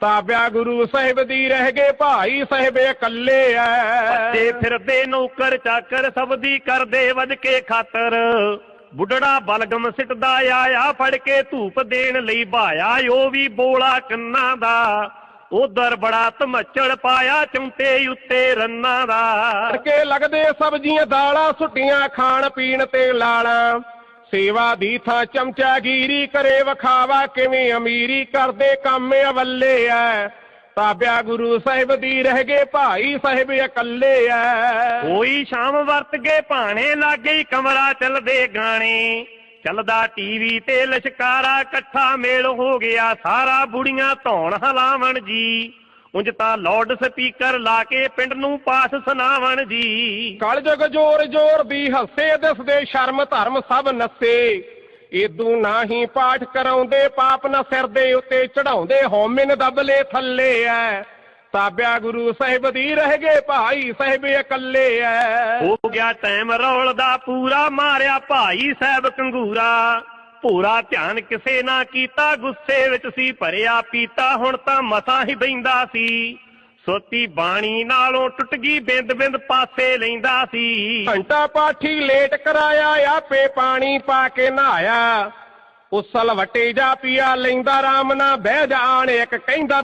ਤਾਬਿਆ ਗੁਰੂ ਸਾਹਿਬ ਦੀ ਰਹਿ ਗਏ ਭਾਈ ਸਾਹਿਬ ਇਕੱਲੇ ਐ। ਤੇ ਫਿਰਦੇ ਨੌਕਰ ਚਾਕਰ ਸਭ ਦੀ ਕਰਦੇ ਵਜ ਕੇ ਖਾਤਰ। ਬੁੱਢੜਾ ਬਲਗਮ ਸਿੱਟਦਾ ਆਇਆ ਫੜ ਕੇ ਧੂਪ ਦੇਣ ਲਈ ਭਾਇਆ ਉਹ ਵੀ ਬੋਲਾ ਕੰਨਾਂ ਦਾ। ਉਧਰ ਬੜਾ ਧਮੱਚੜ ਪਾਇਆ ਚੌਂਤੇ ਉੱਤੇ ਰੰਨਾਂ ਦਾ। ਕੇ ਲੱਗਦੇ ਸਬਜ਼ੀਆਂ ਦਾਲਾਂ ਸੁੱਟੀਆਂ ਖਾਣ ਪੀਣ ਤੇ ਲਾਲਾਂ। ਸੇਵਾ ਦੀ ਥਾਂ ਚਮਚਾਗੀਰੀ ਕਰੇ, ਵਖਾਵਾ ਕਿਵੇਂ ਅਮੀਰੀ ਕਰਦੇ ਕੰਮ ਅਵੱਲੇ ਐ। ਤਾਬਿਆ ਗੁਰੂ ਸਾਹਿਬ ਦੀ ਰਹਿ ਗਏ ਭਾਈ ਸਾਹਿਬ ਇਕੱਲੇ ਐ। ਕੋਈ ਸ਼ਾਮ ਵਰਤ ਗਏ ਭਾਣੇ, ਲਾਗੇ ਕਮਰਾ ਚੱਲਦੇ ਗਾਣੇ। ਚੱਲਦਾ ਟੀਵੀ ਤੇ ਲਸ਼ਕਾਰਾ, ਇਕੱਠਾ ਮੇਲ ਹੋ ਗਿਆ ਸਾਰਾ, ਬੁੜੀਆਂ ਧੌਣ ਹਲਾਵਣ ਜੀ। ਉਂਝ ਤਾਂ ਲਾਊਡ ਸਪੀਕਰ ਲਾ ਕੇ ਪਿੰਡ ਨੂੰ ਪਾਸ ਸੁਣਾਵਣ ਜੀ। ਕਲਯੁਗ ਜੋਰ ਜੋਰ ਦੀ ਹੱਸੇ ਦਿਸਦੇ ਸ਼ਰਮ ਧਰਮ ਸਭ ਨੱਸੇ। ਏਦੂ ਨਾਹੀ ਪਾਠ ਕਰਾਉਂਦੇ ਪਾਪ ਨਾ ਸਿਰ ਦੇ ਉੱਤੇ ਚੜਾਉਂਦੇ ਹਉਮੈਨ ਦਬਲੇ ਥੱਲੇ ਐ। ਤਾਬਿਆ ਗੁਰੂ ਸਾਹਿਬ ਦੀ ਰਹਿ ਗਏ ਭਾਈ ਸਾਹਿਬ ਇਕੱਲੇ ਐ। ਹੋ ਗਿਆ ਟਾਈਮ ਰੌਲ ਦਾ ਪੂਰਾ ਮਾਰਿਆ ਭਾਈ ਸਾਹਿਬ ਕੰਗੂਰਾ। ਪੂਰਾ ਧਿਆਨ ਕਿਸੇ ਨਾ ਕੀਤਾ, ਗੁੱਸੇ ਵਿੱਚ ਸੀ, ਭਰਿਆ ਪੀਤਾ, ਹੁਣ ਤਾਂ ਮਸਾਂ ਹੀ ਬੈਂਦਾ ਸੀ। ਸੋਤੀ ਬਾਣੀ ਨਾਲੋਂ ਟੁੱਟ ਗਈ ਬਿੰਦ ਬਿੰਦ ਪਾਸੇ ਲੈਂਦਾ ਸੀ। ਘੰਟਾ ਪਾਠੀ ਲੇਟ ਕਰਾਇਆ, ਆਪੇ ਪਾਣੀ ਪਾ ਕੇ ਨਹਾਇਆ। ਉਸਲ ਵਟੇ ਜਾ ਪੀਆ, ਲੈਂਦਾ ਰਾਮ ਨਾ ਬਹਿ ਜਾਣ ਇੱਕ ਕਹਿੰਦਾ